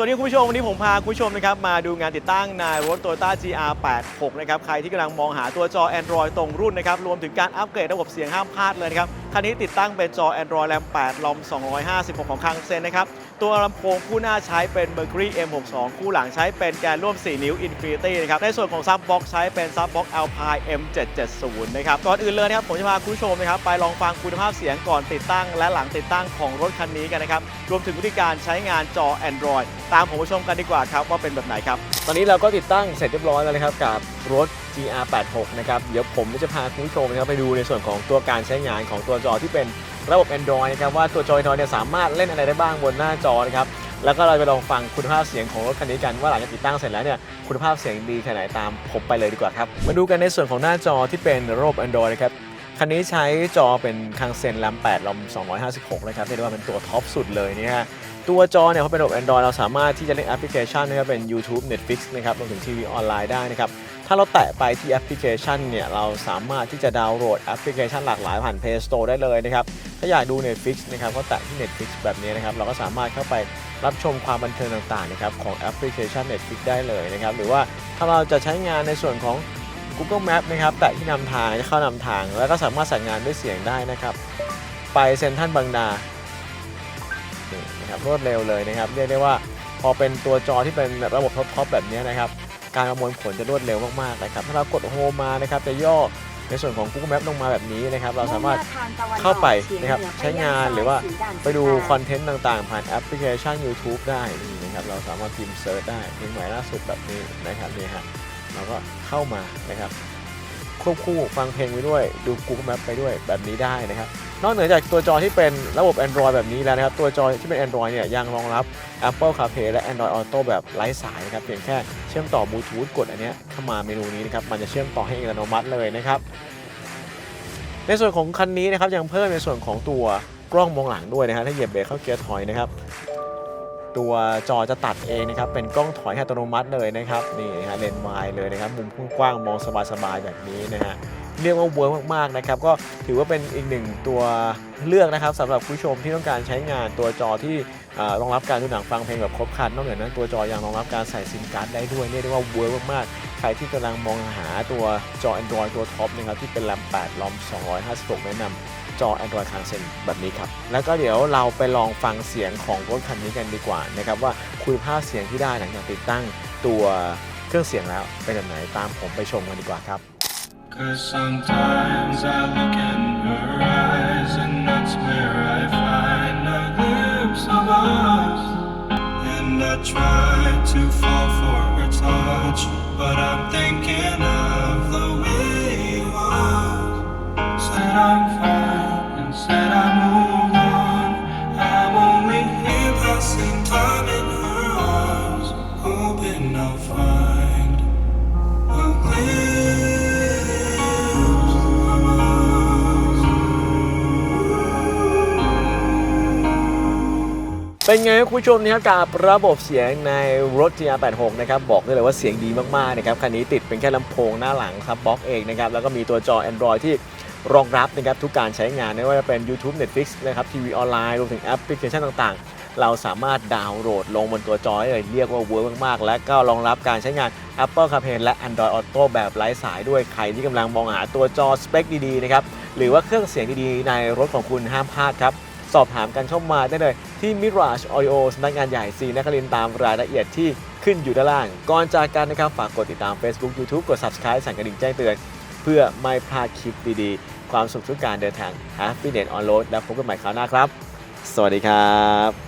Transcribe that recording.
สวัสดีคุณผู้ชม วันนี้ผมพาคุณผู้ชมนะครับมาดูงานติดตั้งในรถ Toyota GR86 นะครับใครที่กำลังมองหาตัวจอ Android ตรงรุ่นนะครับรวมถึงการอัปเกรดระบบเสียงห้ามพลาดเลยนะครับคันนี้ติดตั้งเป็นจอ Android RAM 8ลอม256 ของคังเซนนะครับ ตัวลำโพงคู่หน้าใช้เป็น Mercury M62 คู่หลังใช้เป็นแกนร่วม 4 นิ้ว Infinity นะครับ ในส่วนของซับบ็อกใช้เป็นซับบ็อก Alpine M770 นะครับ ก่อนอื่นเลยนะครับ ผมจะพาคุณผู้ชมนะครับ ไปลองฟังคุณภาพเสียงก่อนติดตั้ง และหลังติดตั้งของรถคันนี้กันนะครับ รวมถึงวิธีการใช้งานจอ Android ตามผมไปชมกันดีกว่าครับว่าเป็นแบบไหนครับ ตอนนี้เราก็ติดตั้งเสร็จเรียบร้อยแล้วนะครับกับรถ GR86 นะครับ เดี๋ยวผมจะพาคุณผู้ชมนะครับไปดูในส่วนของตัวการใช้งานของตัวจอที่เป็น ระบบ Android นะครับว่าตัวจอ Android เนี่ยสามารถเล่นอะไรได้บ้างบนหน้าจอนะครับแล้วก็เราไปลองฟังคุณภาพเสียงของรถคันนี้กันว่าหลังจากติดตั้งเสร็จแล้วเนี่ยคุณภาพเสียงดีแค่ไหนตามผมไปเลยดีกว่าครับมาดูกันในส่วนของหน้าจอที่เป็นระบบ Android นะครับคันนี้ใช้จอเป็นคังเซน RAM 8ลอม256 นะครับเรียกได้ว่าเป็นตัวท็อปสุดเลยเนี่ยฮะตัวจอเนี่ยเขาเป็นระบบ Android เราสามารถที่จะเล่นแอปพลิเคชันนะครับเป็น YouTube Netflix นะครับรวมถึงทีวีออนไลน์ได้นะครับ ถ้าเราแตะไปที่แอปพลิเคชันเนี่ย เราสามารถที่จะดาวน์โหลดแอปพลิเคชันหลากหลายผ่าน Play Store ได้เลยนะครับ ถ้าอยากดู Netflix นะครับก็แตะที่ Netflix แบบนี้นะครับ เราก็สามารถเข้าไปรับชมความบันเทิงต่างๆนะครับของแอปพลิเคชัน Netflix ได้เลยนะครับ หรือว่าถ้าเราจะใช้งานในส่วนของ Google Map นะครับ แตะที่นำทางเข้านำทาง แล้วก็สามารถสั่งงานด้วยเสียงได้นะครับ ไปเซ็นทรัลบางนานี่นะครับรวดเร็วเลยนะครับ เรียกได้ว่าพอเป็นตัวจอที่เป็นระบบท็อปๆแบบนี้นะครับ การประมวลผลจะรวดเร็วมากๆนะครับถ้าเรากดโฮมมานะครับจะย่อในส่วนของ Google Map ลงมาแบบนี้นะครับเราสามารถเข้าไปนะครับใช้งานหรือว่าไปดูคอนเทนต์ต่างๆ ผ่านแอปพลิเคชัน YouTube ได้นี่นะครับเราสามารถพิมพ์เซิร์ชได้เพลงใหม่ล่าสุดแบบนี้นะครับนี่ฮะเราก็เข้ามานะครับควบคู่ฟังเพลงไปด้วยดู Google Map ไปด้วยแบบนี้ได้นะครับ นอกเหนือจากตัวจอที่เป็นระบบ Android แบบนี้แล้วนะครับ ตัวจอที่เป็น Android เนี่ยยังรองรับ Apple CarPlay และ Android Auto แบบไร้สายนะครับ เพียงแค่เชื่อมต่อบลูทูธกดอันนี้เข้ามาเมนูนี้นะครับ มันจะเชื่อมต่อให้อัตโนมัติเลยนะครับ ในส่วนของคันนี้นะครับยังเพิ่มในส่วนของตัวกล้องมองหลังด้วยนะฮะถ้าเหยียบเบรกเข้าเกียร์ถอยนะครับตัวจอจะตัดเองนะครับ เป็นกล้องถอยอัตโนมัติเลยนะครับ นี่นะฮะเลนส์วายเลยนะครับ มุมกว้างๆมองสบายๆแบบนี้นะฮะ เรียกว่าเวิร์กมากๆนะครับก็ถือว่าเป็นอีกหนึ่งตัวเลือกนะครับสำหรับผู้ชมที่ต้องการใช้งานตัวจอที่รองรับการดูหนังฟังเพลงแบบครบครันนอกเหนือนั้นตัวจอยังรองรับการใส่ซิมการ์ดได้ด้วยเรียกได้ว่าเวิร์กมากๆ ใครที่กำลังมองหาตัวจอ Android ตัวท็อปนะครับที่เป็น RAM 8 ROM 256 แนะนำจอ Android c a n c e n แบบนี้ครับ แล้วก็เดี๋ยวเราไปลองฟังเสียงของรถคันนี้กันดีกว่านะครับว่าคุณภาพเสียงที่ได้หลังจากติดตั้งตัวเครื่องเสียงแล้วเป็นแบบไหนตามผมไปชมกันดีกว่าครับ Cause sometimes I look in her eyes and that's where I find a glimpse of us. And I try to fall for her touch, but I'm thinking of the way it was. Said I'm fine and said I moved on. I'm only here passing time in her arms, hoping I'll find เป็นไงครับคุณผู้ชมนะครับกับระบบเสียงในรถ GR86 นะครับบอกได้เลยว่าเสียงดีมากๆนะครับคันนี้ติดเป็นแค่ลำโพงหน้าหลังครับบล็อกเองนะครับแล้วก็มีตัวจอ Android ที่รองรับนะครับทุกการใช้งานไม่ว่าจะเป็น YouTube Netflix นะครับทีวีออนไลน์รวมถึงแอปพลิเคชันต่างๆ เราสามารถดาวน์โหลดลงบนตัวจอได้เลยเรียกว่าเวิร์กมากๆ และก็รองรับการใช้งาน Apple CarPlay และ Android Auto แบบไร้สายด้วยใครที่กำลังมองหาตัวจอสเปคดีๆนะครับหรือว่าเครื่องเสียงดีๆ ในรถของคุณห้ามพลาดครับสอบถามกันเข้ามาได้เลย ที่ Mirage Audio สำนักงานใหญ่ซีนครินตามรายละเอียดที่ขึ้นอยู่ด้านล่าง ก่อนจากกันนะครับฝากกดติดตาม Facebook YouTube กด Subscribe สั่นกระดิ่งแจ้งเตือน เพื่อไม่พลาดคลิปดีๆ ความสุขทุกการเดินทาง Happy Net on Road แล้วพบกันใหม่คราวหน้าครับ สวัสดีครับ